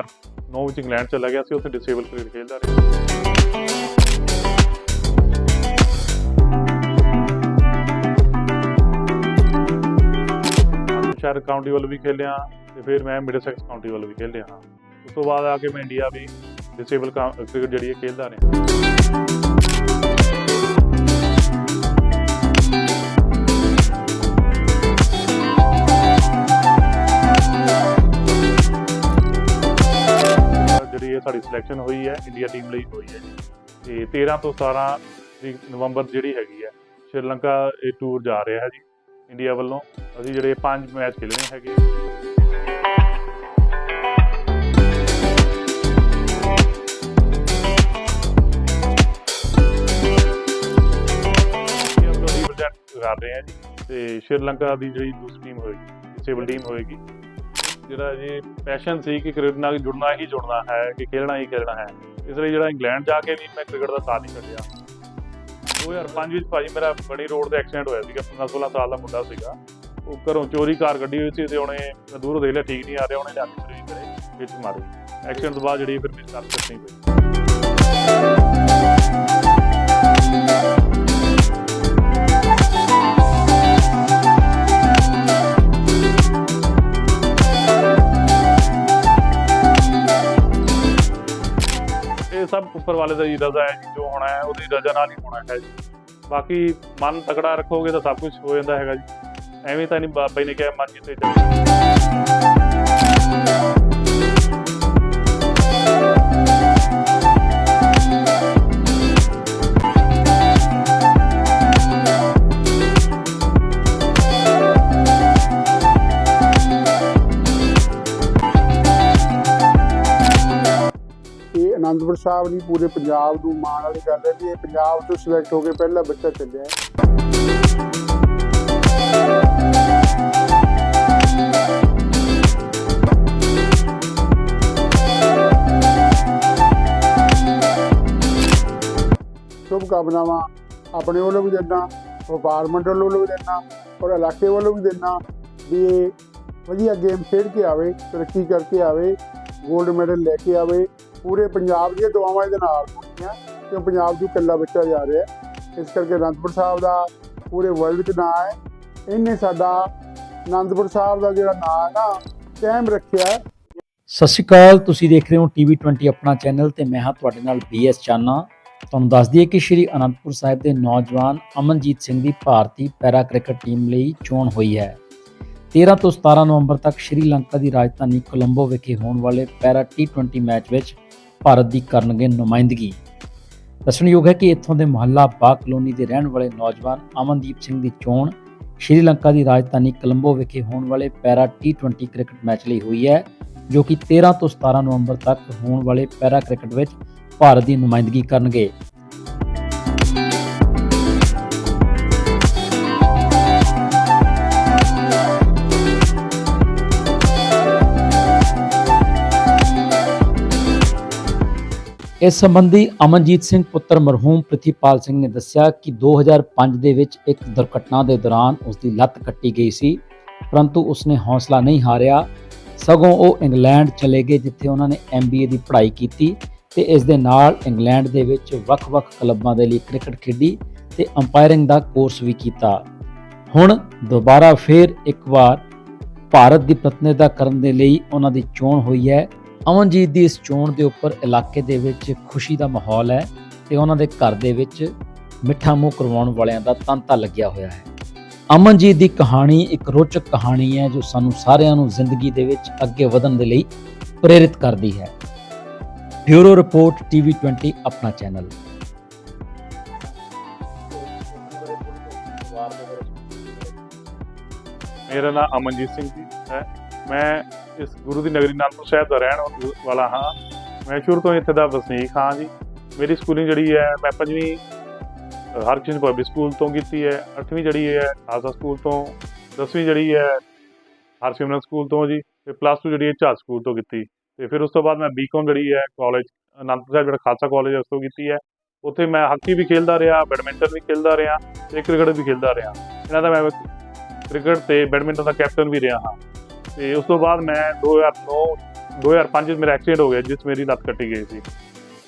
2009 ਵਿੱਚ ਇੰਗਲੈਂਡ ਚਲਾ ਗਿਆ ਸੀ, ਉੱਥੇ ਡਿਸੇਬਲ ਕ੍ਰਿਕਟ ਖੇਡਦਾ ਰਿਹਾ। ਸ਼ਹਿਰ ਕਾਉਂਟੀ ਵੱਲ ਵੀ ਖੇਲਿਆ ਤੇ ਫਿਰ ਮੈਂ ਮਿਡਲਸੈਕਸ ਕਾਉਂਟੀ ਵੱਲ ਵੀ ਖੇਲਿਆ ਹਾਂ ਉਸ ਤੋਂ ਬਾਅਦ ਆ ਕੇ ਮੈਂ ਇੰਡੀਆ ਵੀ ਡਿਸੇਬਲ ਕ੍ਰਿਕਟ ਜਿਹੜੀ ਹੈ ਖੇਡਦਾ ਰਿਹਾ। ਸਿਲੈਕਸ਼ਨ ਹੋਈ ਹੈ ਇੰਡੀਆ ਟੀਮ ਲਈ ਹੋਈ ਹੈ ਤੇ 13 ਤੋਂ 17 ਨਵੰਬਰ ਜਿਹੜੀ ਹੈਗੀ ਹੈ, ਸ਼੍ਰੀਲੰਕਾ ਇਹ ਟੂਰ ਜਾ ਰਿਹਾ ਹੈ ਜੀ ਇੰਡੀਆ ਵੱਲੋਂ। ਅਸੀਂ ਜਿਹੜੇ ਪੰਜ ਮੈਚ ਖੇਲਣੇ ਹੈਗੇ। ਇੰਡੀਆ ਕਰ ਰਹੇ ਹਾਂ ਜੀ। ਤੇ ਸ਼੍ਰੀਲੰਕਾ ਦੀ ਜਿਹੜੀ ਦੂਸਰੀ ਟੀਮ ਹੋਏਗੀ ਡਿਸੇਬਲ ਟੀਮ ਹੋਏਗੀ ਜਿਹੜਾ ਜੀ ਪੈਸ਼ਨ ਸੀ ਕਿ ਕ੍ਰਿਕਟ ਨਾਲ ਜੁੜਨਾ ਹੀ ਜੁੜਨਾ ਹੈ, ਕਿ ਖੇਡਣਾ ਹੀ ਖੇਡਣਾ ਹੈ। ਇਸ ਲਈ ਜਿਹੜਾ ਇੰਗਲੈਂਡ ਜਾ ਕੇ ਵੀ ਮੈਂ ਕ੍ਰਿਕਟ ਦਾ ਸਾਥ ਨਹੀਂ ਛੱਡਿਆ। 2005 ਵਿੱਚ ਭਾਜੀ ਮੇਰਾ ਬੜੀ ਰੋਡ ਤੇ ਐਕਸੀਡੈਂਟ ਹੋਇਆ ਸੀਗਾ 15 16 ਸਾਲ ਦਾ ਮੁੰਡਾ ਸੀਗਾ। ਉਹ ਘਰੋਂ ਚੋਰੀ ਕਾਰ ਕੱਢੀ ਹੋਈ ਸੀ ਤੇ ਉਹਨੇ ਮੈਂ ਦੂਰੋਂ ਦੇਖ ਲਿਆ, ਠੀਕ ਨਹੀਂ ਆ ਰਿਹਾ, ਉਹਨੇ ਲਿਆ ਕੇ ਚੋਰੀ ਕਰੇ ਵਿੱਚ ਮਾਰੇ। ਐਕਸੀਡੈਂਟ ਤੋਂ ਬਾਅਦ ਜਿਹੜੀ ਫਿਰ ਮੇਰੀ ਕਰ ਚੱਕਣੀ ਪਈ ਸਭ ਉੱਪਰ ਵਾਲੇ ਦਾ ਹੀ ਰਜ਼ਾ ਹੈ ਜੀ, ਜੋ ਹੋਣਾ ਹੈ, ਉਹਦੀ ਰਜ਼ਾ ਨਾਲ ਹੀ ਹੋਣਾ ਹੈ ਜੀ। ਬਾਕੀ ਮਨ ਤਕੜਾ ਰੱਖੋਗੇ ਤਾਂ ਸਭ ਕੁਝ ਹੋ ਜਾਂਦਾ ਹੈਗਾ ਜੀ। ਐਵੇਂ ਤਾਂ ਨਹੀਂ ਬਾਬਾ ਜੀ ਨੇ ਕਿਹਾ ਮਨ ਜਿੱਤੇ ਜਾਵੇ ਇਹ ਸਾਹਿਬ ਨਹੀਂ, ਪੂਰੇ ਪੰਜਾਬ ਨੂੰ ਮਾਣ ਵਾਲੀ ਗੱਲ ਹੈ ਕਿ ਇਹ ਪੰਜਾਬ ਤੋਂ ਸਿਲੈਕਟ ਹੋ ਕੇ ਪਹਿਲਾ ਬੱਚਾ ਚੱਲਿਆ ਸ਼ੁਭ ਕਾਮਨਾਵਾਂ ਆਪਣੇ ਵੱਲੋਂ ਵੀ ਦਿੰਦਾ, ਵਪਾਰ ਮੰਡਲ ਵੱਲੋਂ ਵੀ ਦਿੰਦਾ ਔਰ ਇਲਾਕੇ ਵੱਲੋਂ ਵੀ ਦਿੰਦਾ ਵੀ ਇਹ ਵਧੀਆ ਗੇਮ ਖੇਡ ਕੇ ਆਵੇ, ਤਰੱਕੀ ਕਰਕੇ ਆਵੇ 골ਡ ਮੈਡਲ ਲੈ ਕੇ ਆਵੇ। ਪੂਰੇ ਪੰਜਾਬ ਦੀਆਂ ਦੁਆਵਾਂ ਇਹਦੇ ਨਾਲ ਹੋਣੀਆਂ ਕਿਉਂ ਪੰਜਾਬ ਤੋਂ ਇਕੱਲਾ ਬੱਚਾ ਜਾ ਰਿਹਾ ਇਸ ਕਰਕੇ ਅਨੰਦਪੁਰ ਸਾਹਿਬ ਦਾ ਪੂਰੇ ਵਰਲਡ 'ਚ ਨਾਂ ਹੈ। ਇਹਨੇ ਸਾਡਾ ਅਨੰਦਪੁਰ ਸਾਹਿਬ ਦਾ ਜਿਹੜਾ ਨਾਂ ਹੈ ਨਾ, ਕਾਇਮ ਰੱਖਿਆ ਸਤਿ ਸ਼੍ਰੀ ਅਕਾਲ, ਤੁਸੀਂ ਦੇਖ ਰਹੇ ਹੋ ਟੀਵੀ 20 ਆਪਣਾ ਚੈਨਲ ਤੇ ਮੈਂ ਹਾਂ ਤੁਹਾਡੇ ਨਾਲ ਬੀਐਸ ਚਾਨਾ ਤੁਹਾਨੂੰ ਦੱਸ ਦਈਏ ਕਿ ਸ਼੍ਰੀ ਅਨੰਦਪੁਰ ਸਾਹਿਬ ਦੇ ਨੌਜਵਾਨ ਅਮਨਜੀਤ ਸਿੰਘ ਦੀ ਭਾਰਤੀ ਪੈਰਾ ਕ੍ਰਿਕਟ ਟੀਮ ਲਈ ਚੋਣ ਹੋਈ ਹੈ। 13 ਤੋਂ 17 ਨਵੰਬਰ ਤੱਕ ਸ਼੍ਰੀਲੰਕਾ ਦੀ ਰਾਜਧਾਨੀ ਕੋਲੰਬੋ ਵਿਖੇ ਹੋਣ ਵਾਲੇ ਪੈਰਾ T20 ਮੈਚ ਵਿੱਚ ਭਾਰਤ ਦੀ ਕਰਨਗੇ ਨੁਮਾਇੰਦਗੀ। ਦੱਸਣਯੋਗ ਹੈ ਕਿ ਇੱਥੋਂ ਦੇ ਮੁਹੱਲਾ ਬਾਗ ਕਲੋਨੀ ਦੇ ਰਹਿਣ ਵਾਲੇ ਨੌਜਵਾਨ ਅਮਨਦੀਪ ਸਿੰਘ ਦੀ ਚੋਣ ਸ਼੍ਰੀਲੰਕਾ ਦੀ ਰਾਜਧਾਨੀ ਕਲੰਬੋ ਵਿਖੇ ਹੋਣ ਵਾਲੇ ਪੈਰਾ T20 ਕ੍ਰਿਕਟ ਮੈਚ ਲਈ ਹੋਈ ਹੈ, ਜੋ ਕਿ 13 ਤੋਂ 17 ਨਵੰਬਰ ਤੱਕ ਹੋਣ ਵਾਲੇ ਪੈਰਾ ਕ੍ਰਿਕਟ ਵਿੱਚ ਭਾਰਤ ਦੀ ਨੁਮਾਇੰਦਗੀ ਕਰਨਗੇ। ਇਸ ਸੰਬੰਧੀ ਅਮਨਜੀਤ ਸਿੰਘ ਪੁੱਤਰ ਮਰਹੂਮ ਪ੍ਰਿਥੀਪਾਲ ਸਿੰਘ ਨੇ ਦੱਸਿਆ ਕਿ 2005 ਦੇ ਵਿੱਚ ਇੱਕ ਦੁਰਘਟਨਾ ਦੇ ਦੌਰਾਨ ਉਸ ਦੀ ਲੱਤ ਕੱਟੀ ਗਈ ਸੀ, ਪਰੰਤੂ ਉਸਨੇ ਹੌਸਲਾ ਨਹੀਂ ਹਾਰਿਆ। ਸਗੋਂ ਉਹ ਇੰਗਲੈਂਡ ਚਲੇ ਗਏ, ਜਿੱਥੇ ਉਹਨਾਂ ਨੇ ਐਮਬੀਏ ਦੀ ਪੜ੍ਹਾਈ ਕੀਤੀ ਤੇ ਇਸ ਦੇ ਨਾਲ ਇੰਗਲੈਂਡ ਦੇ ਵਿੱਚ ਵੱਖ-ਵੱਖ ਕਲੱਬਾਂ ਦੇ ਲਈ ਕ੍ਰਿਕਟ ਖੇਡੀ ਤੇ ਅੰਪਾਇਰਿੰਗ ਦਾ ਕੋਰਸ ਵੀ ਕੀਤਾ। ਹੁਣ ਦੁਬਾਰਾ ਫੇਰ ਇੱਕ ਵਾਰ ਭਾਰਤ ਦੀ ਪ੍ਰਤੀਨਿਧਤਾ ਕਰਨ ਦੇ ਲਈ ਉਹਨਾਂ ਦੀ ਚੋਣ ਹੋਈ ਹੈ। ਅਮਨਜੀਤ ਦੀ ਇਸ ਚੋਣ ਦੇ ਉੱਪਰ ਇਲਾਕੇ ਦੇ ਵਿੱਚ ਖੁਸ਼ੀ ਦਾ ਮਾਹੌਲ ਹੈ ਤੇ ਉਹਨਾਂ ਦੇ ਘਰ ਦੇ ਵਿੱਚ ਮਿੱਠਾ ਮੂੰਹ ਕਰਵਾਉਣ ਵਾਲਿਆਂ ਦਾ ਤਾਂਤਾ ਲੱਗਿਆ ਹੋਇਆ ਹੈ। ਅਮਨਜੀਤ ਦੀ ਕਹਾਣੀ ਇੱਕ ਰੋਚਕ ਕਹਾਣੀ ਹੈ ਜੋ ਸਾਨੂੰ ਸਾਰਿਆਂ ਨੂੰ ਜ਼ਿੰਦਗੀ ਦੇ ਵਿੱਚ ਅੱਗੇ ਵਧਣ ਦੇ ਲਈ ਪ੍ਰੇਰਿਤ ਕਰਦੀ ਹੈ। ਬਿਊਰੋ ਰਿਪੋਰਟ ਟੀਵੀ 20 ਆਪਣਾ ਚੈਨਲ। ਮੇਰਾ ਨਾਮ ਅਮਨਜੀਤ ਸਿੰਘ ਜੀ ਹੈ। ਮੈਂ ਇਸ ਗੁਰੂ ਦੀ ਨਗਰੀ ਨਾਨਕਪੁਰ ਸਾਹਿਬ ਦਾ ਰਹਿਣ ਵਾਲਾ ਹਾਂ। ਮੈਂ ਸ਼ੁਰੂ ਤੋਂ ਇੱਥੇ ਦਾ ਵਸਨੀਕ ਹਾਂ ਜੀ। ਮੇਰੀ ਸਕੂਲਿੰਗ ਜਿਹੜੀ ਹੈ, ਮੈਂ ਪੰਜਵੀਂ ਹਰਕ੍ਰਿਸ਼ਨ ਪਬਲਿਕ ਸਕੂਲ ਤੋਂ ਕੀਤੀ ਹੈ। ਅੱਠਵੀਂ ਜਿਹੜੀ ਹੈ, ਖਾਲਸਾ ਸਕੂਲ ਤੋਂ। ਦਸਵੀਂ ਜਿਹੜੀ ਹੈ ਹਰਸਿਮਰਨ ਸਕੂਲ ਤੋਂ ਜੀ। ਤੇ ਪਲੱਸ 2 ਜਿਹੜੀ ਹੈ ਝਾਲ ਸਕੂਲ ਤੋਂ ਕੀਤੀ। ਤੇ ਫਿਰ ਉਸ ਤੋਂ ਬਾਅਦ ਮੈਂ ਬੀਕਾਮ ਜਿਹੜੀ ਹੈ ਕਾਲਜ ਅਨੰਦਪੁਰ ਸਾਹਿਬ ਜਿਹੜਾ ਖਾਲਸਾ ਕਾਲਜ ਹੈ, ਉਸ ਤੋਂ ਕੀਤੀ ਹੈ। ਉੱਥੇ ਮੈਂ ਹਾਕੀ ਵੀ ਖੇਡਦਾ ਰਿਹਾ ਬੈਡਮਿੰਟਨ ਵੀ ਖੇਡਦਾ ਰਿਹਾ ਤੇ ਕ੍ਰਿਕਟ ਵੀ ਖੇਡਦਾ ਰਿਹਾ। ਇਹਨਾਂ ਦਾ ਮੈਂ ਕ੍ਰਿਕਟ ਤੇ ਬੈਡਮਿੰਟਨ ਦਾ ਕੈਪਟਨ ਵੀ ਰਿਹਾ ਹਾਂ। ਤੇ ਉਸ ਤੋਂ ਬਾਅਦ ਮੈਂ 2009 2005 ਚ ਮੇਰਾ ਐਕਸੀਡੈਂਟ ਹੋ ਗਿਆ, ਜਿਸ 'ਚ ਮੇਰੀ ਲੱਤ ਕੱਟੀ ਗਈ ਸੀ।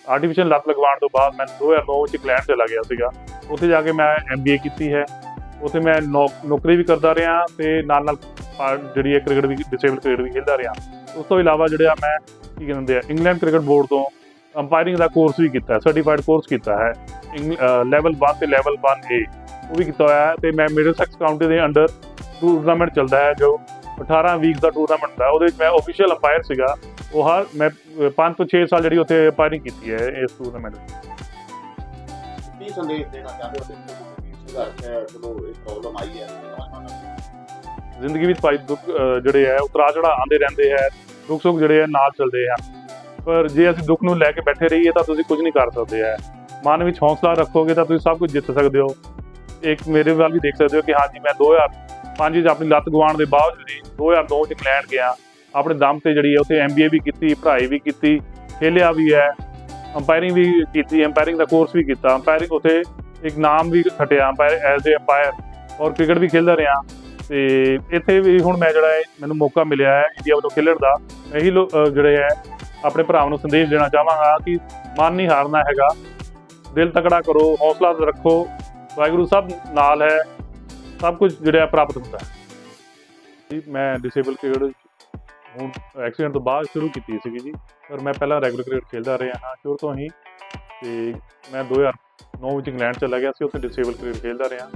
ਆਰਟੀਫੀਸ਼ੀਅਲ ਲੱਤ ਲਗਵਾਉਣ ਤੋਂ ਬਾਅਦ ਮੈਂ 2009 ਵਿੱਚ ਇੰਗਲੈਂਡ ਚਲਾ ਗਿਆ ਸੀਗਾ। ਉੱਥੇ ਜਾ ਕੇ ਮੈਂ ਐਮਬੀਏ ਕੀਤੀ ਹੈ। ਉੱਥੇ ਮੈਂ ਨੌਕ- ਨੌਕਰੀ ਵੀ ਕਰਦਾ ਰਿਹਾ ਤੇ ਨਾਲ ਨਾਲ ਜਿਹੜੀ ਹੈ ਕ੍ਰਿਕਟ ਵੀ ਡਿਸੇਬਲ ਕ੍ਰਿਕਟ ਵੀ ਖੇਡਦਾ ਰਿਹਾ। ਉਸ ਤੋਂ ਇਲਾਵਾ ਜਿਹੜਾ ਮੈਂ ਕੀ ਕਹਿੰਦੇ ਆ, ਇੰਗਲੈਂਡ ਕ੍ਰਿਕਟ ਬੋਰਡ ਤੋਂ ਅੰਪਾਇਰਿੰਗ ਦਾ ਕੋਰਸ ਵੀ ਕੀਤਾ ਹੈ ਸਰਟੀਫਾਈਡ ਕੋਰਸ ਕੀਤਾ ਹੈ। ਲੈਵਲ 1 ਤੇ ਲੈਵਲ 1A ਉਹ ਵੀ ਕੀਤਾ ਹੋਇਆ ਹੈ ਤੇ ਮੈਂ ਮਿਡਲਸੈਕਸ ਕਾਉਂਟੀ ਦੇ ਅੰਡਰ ਟੂਰਨਾਮੈਂਟ ਚੱਲਦਾ ਹੈ, ਜੋ 18 ਵੀਕ ਦਾ ਟੂਰਨਾਮੈਂਟ ਦਾ ਉਹਦੇ ਵਿੱਚ ਮੈਂ ਆਫੀਸ਼ੀਅਲ ਅੰਪਾਇਰ ਸੀਗਾ। ਉਹ ਹਰ ਮੈਂ 5 ਤੋਂ 6 ਸਾਲ ਜਿਹੜੀ ਉੱਥੇ ਅੰਪਾਇਰਿੰਗ ਕੀਤੀ ਹੈ ਇਸ ਟੂਰਨਾਮੈਂਟ ਵਿੱਚ। ਕੀ ਸੰਦੇਸ਼ ਦੇਣਾ ਚਾਹੁੰਦੇ ਹੋ ਦੇਖੋ ਕਿ ਸੰਘਰਸ਼ ਹੈ ਚਲੋ ਇਹ ਪ੍ਰੋਬਲਮ ਆਈ ਹੈ। ਜ਼ਿੰਦਗੀ ਵਿੱਚ ਭਾਈ ਦੁੱਖ ਜਿਹੜੇ ਹੈ ਉਤਰਾ ਚੜਾ ਆਉਂਦੇ ਰਹਿੰਦੇ ਹੈ ਦੁੱਖ ਸੁੱਖ ਜਿਹੜੇ ਹੈ ਨਾਲ ਚੱਲਦੇ ਆ ਪਰ ਜੇ ਅਸੀਂ ਦੁੱਖ ਨੂੰ ਲੈ ਕੇ ਬੈਠੇ ਰਹੀਏ ਤਾਂ ਤੁਸੀਂ ਕੁਝ ਨਹੀਂ ਕਰ ਸਕਦੇ ਹੈ। ਮਨ ਵਿੱਚ ਹੌਸਲਾ ਰੱਖੋਗੇ ਤਾਂ ਤੁਸੀਂ ਸਭ ਕੁਝ ਜਿੱਤ ਸਕਦੇ ਹੋ। ਇੱਕ ਮੇਰੇ ਵੱਲ ਵੀ ਦੇਖ ਸਕਦੇ ਹੋ ਕਿ ਹਾਂਜੀ ਮੈਂ ਪੰਜ ਵਿੱਚ ਆਪਣੀ ਲੱਤ ਗਵਾਉਣ ਦੇ ਬਾਵਜੂਦ ਵੀ 2002 ਚ ਇੰਗਲੈਂਡ ਗਿਆ। ਆਪਣੇ ਦਮ ਤੇ ਜਿਹੜੀ ਹੈ, ਉੱਥੇ ਐਮਬੀਏ ਵੀ ਕੀਤੀ, ਪੜ੍ਹਾਈ ਵੀ ਕੀਤੀ, ਖੇਲਿਆ ਵੀ ਹੈ। ਅੰਪਾਇਰਿੰਗ ਵੀ ਕੀਤੀ ਅੰਪਾਇਰਿੰਗ ਦਾ ਕੋਰਸ ਵੀ ਕੀਤਾ। ਅੰਪਾਇਰਿੰਗ ਉੱਥੇ ਇੱਕ ਨਾਮ ਵੀ ਖਟਿਆ ਅੰਪਾਇਰ ਐਜ਼ ਏ ਅੰਪਾਇਰ ਔਰ ਕ੍ਰਿਕਟ ਵੀ ਖੇਡਦਾ ਰਿਹਾ। ਤੇ ਇੱਥੇ ਵੀ ਹੁਣ ਮੈਂ ਜਿਹੜਾ ਹੈ ਮੈਨੂੰ ਮੌਕਾ ਮਿਲਿਆ ਹੈ ਇੰਡੀਆ ਵੱਲੋਂ ਖੇਡਣ ਦਾ। ਇਹੀ ਲੋ- ਜਿਹੜੇ ਹੈ, ਆਪਣੇ ਭਰਾਵਾਂ ਨੂੰ ਸੰਦੇਸ਼ ਦੇਣਾ ਚਾਹਾਂਗਾ ਕਿ ਮਨ ਨਹੀਂ ਹਾਰਨਾ ਹੈਗਾ। ਦਿਲ ਤਕੜਾ ਕਰੋ, ਹੌਸਲਾ ਰੱਖੋ। ਵਾਹਿਗੁਰੂ ਸਭ ਨਾਲ ਹੈ। ਸਭ ਕੁਝ ਜਿਹੜਾ ਪ੍ਰਾਪਤ ਹੁੰਦਾ ਹੈ। ਜੀ, ਮੈਂ ਡਿਸੇਬਲ ਕ੍ਰਿਕਟ ਹੁਣ ਐਕਸੀਡੈਂਟ ਤੋਂ ਬਾਅਦ ਸ਼ੁਰੂ ਕੀਤੀ ਸੀਗੀ ਜੀ। ਪਰ ਮੈਂ ਪਹਿਲਾਂ ਰੈਗੂਲਰ ਕ੍ਰਿਕਟ ਖੇਡਦਾ ਰਿਹਾ ਹਾਂ, ਸ਼ੁਰੂ ਤੋਂ ਹੀ। ਤੇ ਮੈਂ 2009 ਵਿੱਚ ਇੰਗਲੈਂਡ ਚਲਾ ਗਿਆ ਸੀ, ਉੱਥੇ ਡਿਸੇਬਲ ਕ੍ਰਿਕਟ ਖੇਡਦਾ ਰਿਹਾ।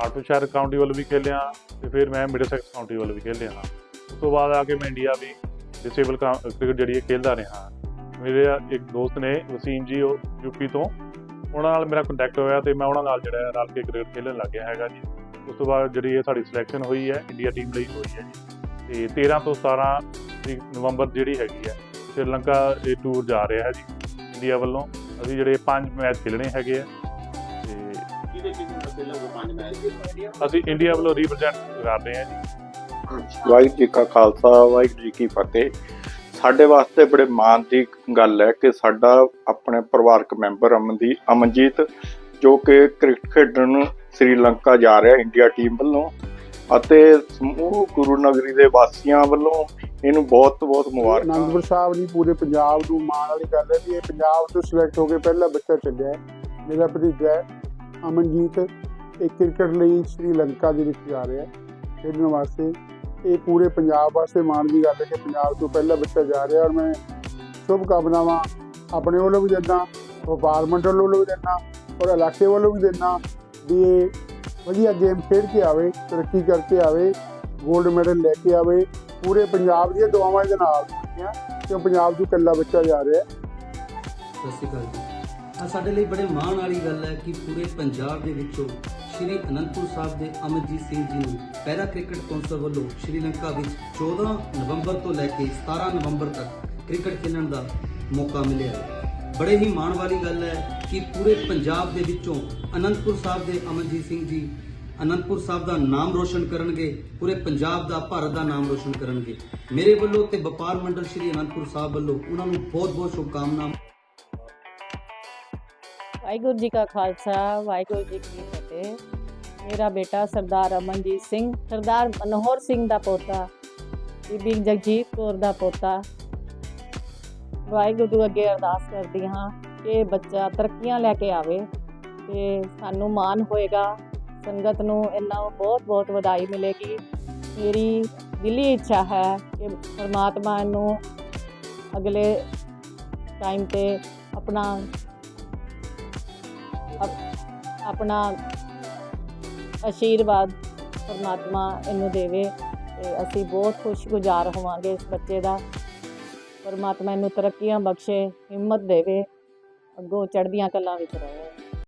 ਆਟੋਸ਼ਹਿਰ ਕਾਉਂਟੀ ਵੱਲ ਵੀ ਖੇਲਿਆ ਤੇ ਫਿਰ ਮੈਂ ਮਿਡਲਸੈਕਸ ਕਾਉਂਟੀ ਵੱਲ ਵੀ ਖੇਲਿਆ ਹਾਂ। ਉਸ ਤੋਂ ਬਾਅਦ ਆ ਕੇ ਮੈਂ ਇੰਡੀਆ ਵੀ ਡਿਸੇਬਲ ਕ੍ਰਿਕਟ ਜਿਹੜੀ ਹੈ ਖੇਡਦਾ ਰਿਹਾ ਮੇਰੇ ਇੱਕ ਦੋਸਤ ਨੇ, ਵਸੀਮ ਜੀ, ਉਹ ਯੂਪੀ ਤੋਂ। ਉਹਨਾਂ ਨਾਲ ਮੇਰਾ ਕੰਟੈਕਟ ਹੋਇਆ ਤੇ ਮੈਂ ਉਹਨਾਂ ਨਾਲ ਜਿਹੜਾ ਰਲ ਕੇ ਕ੍ਰਿਕਟ ਖੇਡਣ ਲੱਗ ਗਿਆ ਹੈਗਾ ਜੀ। ਉਸ ਤੋਂ ਬਾਅਦ ਜਿਹੜੀ ਇਹ ਸਾਡੀ ਸਿਲੈਕਸ਼ਨ ਹੋਈ ਹੈ ਇੰਡੀਆ ਟੀਮ ਲਈ ਹੋਈ ਹੈ ਜੀ। ਤੇ 13 ਤੋਂ 17 ਤਰੀਕ ਨਵੰਬਰ ਜਿਹੜੀ ਹੈਗੀ ਹੈ ਸ਼੍ਰੀਲੰਕਾ ਇਹ ਟੂਰ ਜਾ ਰਿਹਾ ਹੈ ਜੀ ਇੰਡੀਆ ਵੱਲੋਂ। ਅਸੀਂ ਜਿਹੜੇ ਪੰਜ ਮੈਚ ਖੇਲਣੇ ਹੈਗੇ ਆ ਤੇ ਕਿਹਦੇ ਕਿਹਦੇ ਨਾਲ ਖੇਲੋਗੇ ਪੰਜ ਮੈਚ ਅਸੀਂ ਇੰਡੀਆ ਵੱਲੋਂ ਰਿਪਰੈਜ਼ੈਂਟ ਕਰ ਰਹੇ ਹਾਂ ਜੀ। ਵਾਹਿਗੁਰੂ ਜੀ ਕਾ ਖਾਲਸਾ ਵਾਹਿਗੁਰੂ ਜੀ ਕੀ ਫਤਿਹ। ਸਾਡੇ ਵਾਸਤੇ ਬੜੇ ਮਾਣ ਦੀ ਗੱਲ ਹੈ ਕਿ ਸਾਡਾ ਆਪਣੇ ਪਰਿਵਾਰਕ ਮੈਂਬਰ ਅਮਨਦੀ ਅਮਨਜੀਤ ਜੋ ਕਿ ਕ੍ਰਿਕਟ ਖੇਡਣ ਸ੍ਰੀਲੰਕਾ ਜਾ ਰਿਹਾ, ਇੰਡੀਆ ਟੀਮ ਵੱਲੋਂ। ਅਤੇ ਸਮੂਹ ਗੁਰੂ ਨਗਰੀ ਦੇ ਵਾਸੀਆਂ ਵੱਲੋਂ ਇਹਨੂੰ ਬਹੁਤ ਬਹੁਤ ਮੁਬਾਰਕਾਂ। ਅਨੰਦਪੁਰ ਸਾਹਿਬ ਦੀ ਪੂਰੇ ਪੰਜਾਬ ਨੂੰ ਮਾਣ ਵਾਲੀ ਗੱਲ ਹੈ ਵੀ ਇਹ ਪੰਜਾਬ ਤੋਂ ਸਿਲੈਕਟ ਹੋ ਕੇ ਪਹਿਲਾ ਬੱਚਾ ਚੱਲਿਆ ਮੇਰਾ ਭਤੀਜਾ ਹੈ, ਅਮਨਜੀਤ। ਇਹ ਕ੍ਰਿਕਟ ਲਈ ਸ੍ਰੀਲੰਕਾ ਦੇ ਵਿੱਚ ਜਾ ਰਿਹਾ ਹੈ, ਖੇਡਣ ਵਾਸਤੇ। ਇਹ ਪੂਰੇ ਪੰਜਾਬ ਵਾਸਤੇ ਮਾਣ ਦੀ ਗੱਲ ਹੈ ਕਿ ਪੰਜਾਬ ਤੋਂ ਪਹਿਲਾ ਬੱਚਾ ਜਾ ਰਿਹਾ ਔਰ ਮੈਂ ਸ਼ੁਭ ਕਾਮਨਾਵਾਂ ਆਪਣੇ ਵੱਲੋਂ ਵੀ ਦਿੰਦਾ ਵਪਾਰ ਮੰਡਲ ਵੱਲੋਂ ਵੀ ਦਿੰਦਾ, ਔਰ ਇਲਾਕੇ ਵੱਲੋਂ ਵੀ ਦਿੰਦਾ। ਵੀ ਇਹ ਵਧੀਆ ਗੇਮ ਖੇਡ ਕੇ ਆਵੇ, ਤਰੱਕੀ ਕਰਕੇ ਆਵੇ 골ਡ ਮੈਡਲ ਲੈ ਕੇ ਆਵੇ, ਪੂਰੇ ਪੰਜਾਬ ਦੀਆਂ ਦੁਆਵਾਂ ਦੇ ਨਾਲ ਹੋਈਆਂ ਕਿ ਪੰਜਾਬ ਤੋਂ ਇਕੱਲਾ ਬੱਚਾ ਜਾ ਰਿਹਾ। ਸਤਿ ਸ਼੍ਰੀ ਅਕਾਲ ਜੀ। ਆ ਸਾਡੇ ਲਈ ਬੜੇ ਮਾਣ ਵਾਲੀ ਗੱਲ ਹੈ ਕਿ ਪੂਰੇ ਪੰਜਾਬ ਦੇ ਵਿੱਚੋਂ ਸ਼੍ਰੀ ਅਨੰਦਪੁਰ ਸਾਹਿਬ ਦੇ ਅਮਰਜੀਤ ਸਿੰਘ ਜੀ ਨੂੰ ਪੈਰਾ ਕ੍ਰਿਕਟ ਕੌਂਸਲ ਵੱਲੋਂ ਸ਼੍ਰੀਲੰਕਾ ਵਿੱਚ 14 ਨਵੰਬਰ ਤੋਂ ਲੈ ਕੇ 17 ਨਵੰਬਰ ਤੱਕ ਕ੍ਰਿਕਟ ਖੇਡਣ ਦਾ ਮੌਕਾ ਮਿਲਿਆ ਬੜੇ ਹੀ ਮਾਣ ਵਾਲੀ ਗੱਲ ਹੈ ਕਿ ਪੂਰੇ ਪੰਜਾਬ ਦੇ ਵਿੱਚੋਂ ਅਨੰਦਪੁਰ ਸਾਹਿਬ ਦੇ ਅਮਰਜੀਤ ਸਿੰਘ ਜੀ ਅਨੰਦਪੁਰ ਸਾਹਿਬ ਦਾ ਨਾਮ ਰੋਸ਼ਨ ਕਰਨਗੇ, ਪੂਰੇ ਪੰਜਾਬ ਦਾ, ਭਾਰਤ ਦਾ ਨਾਮ ਰੋਸ਼ਨ ਕਰਨਗੇ। ਮੇਰੇ ਵੱਲੋਂ ਤੇ ਵਪਾਰ ਮੰਡਲ ਸ਼੍ਰੀ ਅਨੰਦਪੁਰ ਸਾਹਿਬ ਵੱਲੋਂ ਉਹਨਾਂ ਨੂੰ ਬਹੁਤ ਬਹੁਤ ਸ਼ੁਭਕਾਮਨਾਵਾਂ। ਵਾਹਿਗੁਰੂ ਜੀ ਕਾ ਖਾਲਸਾ, ਵਾਹਿਗੁਰੂ ਜੀ ਕੀ ਫਤਿਹ। ਮੇਰਾ ਬੇਟਾ ਸਰਦਾਰ ਅਮਨਜੀਤ ਸਿੰਘ, ਸਰਦਾਰ ਮਨੋਹਰ ਸਿੰਘ ਦਾ ਪੋਤਾ, ਬੀਬੀ ਜਗਜੀਤ ਕੌਰ ਦਾ ਪੋਤਾ। ਵਾਹਿਗੁਰੂ ਅੱਗੇ ਅਰਦਾਸ ਕਰਦੀ ਹਾਂ ਕਿ ਬੱਚਾ ਤਰੱਕੀਆਂ ਲੈ ਕੇ ਆਵੇ ਤੇ ਸਾਨੂੰ ਮਾਣ ਹੋਏਗਾ। ਸੰਗਤ ਨੂੰ ਇਹਨਾਂ ਨੂੰ ਬਹੁਤ ਬਹੁਤ ਵਧਾਈ ਮਿਲੇਗੀ। ਮੇਰੀ ਦਿਲੀ ਇੱਛਾ ਹੈ ਕਿ ਪਰਮਾਤਮਾ ਇਹਨੂੰ ਅਗਲੇ ਟਾਈਮ ਤੇ ਆਪਣਾ ਆਪਣਾ ਆਸ਼ੀਰਵਾਦ ਪਰਮਾਤਮਾ ਇਹਨੂੰ ਦੇਵੇ ਤੇ ਅਸੀਂ ਬਹੁਤ ਖੁਸ਼ਗੁਜ਼ਾਰ ਹੋਵਾਂਗੇ ਇਸ ਬੱਚੇ ਦਾ। ਪਰਮਾਤਮਾ ਇਹਨੂੰ ਤਰੱਕੀਆਂ ਬਖਸ਼ੇ ਹਿੰਮਤ ਦੇਵੇ ਅੱਗੋਂ ਚੜ੍ਹਦੀਆਂ ਕਲਾਂ ਵਿੱਚ ਰਹੇ